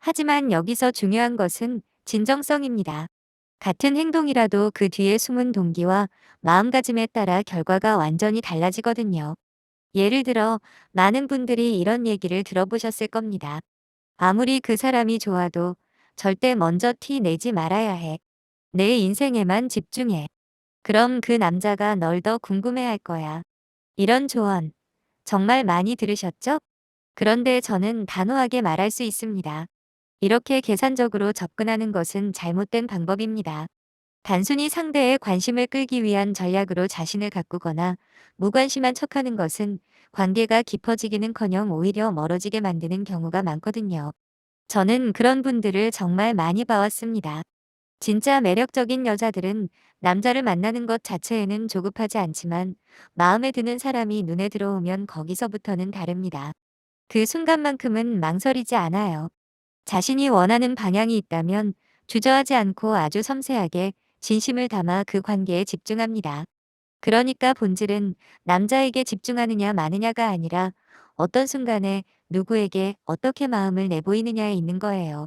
하지만 여기서 중요한 것은 진정성입니다. 같은 행동이라도 그 뒤에 숨은 동기와 마음가짐에 따라 결과가 완전히 달라지거든요. 예를 들어 많은 분들이 이런 얘기를 들어보셨을 겁니다. 아무리 그 사람이 좋아도 절대 먼저 티 내지 말아야 해. 내 인생에만 집중해. 그럼 그 남자가 널 더 궁금해할 거야. 이런 조언 정말 많이 들으셨죠? 그런데 저는 단호하게 말할 수 있습니다. 이렇게 계산적으로 접근하는 것은 잘못된 방법입니다. 단순히 상대의 관심을 끌기 위한 전략으로 자신을 가꾸거나 무관심한 척하는 것은 관계가 깊어지기는커녕 오히려 멀어지게 만드는 경우가 많거든요. 저는 그런 분들을 정말 많이 봐왔습니다. 진짜 매력적인 여자들은 남자를 만나는 것 자체에는 조급하지 않지만 마음에 드는 사람이 눈에 들어오면 거기서부터는 다릅니다. 그 순간만큼은 망설이지 않아요. 자신이 원하는 방향이 있다면 주저하지 않고 아주 섬세하게 진심을 담아 그 관계에 집중합니다. 그러니까 본질은 남자에게 집중하느냐 마느냐가 아니라 어떤 순간에 누구에게 어떻게 마음을 내보이느냐에 있는 거예요.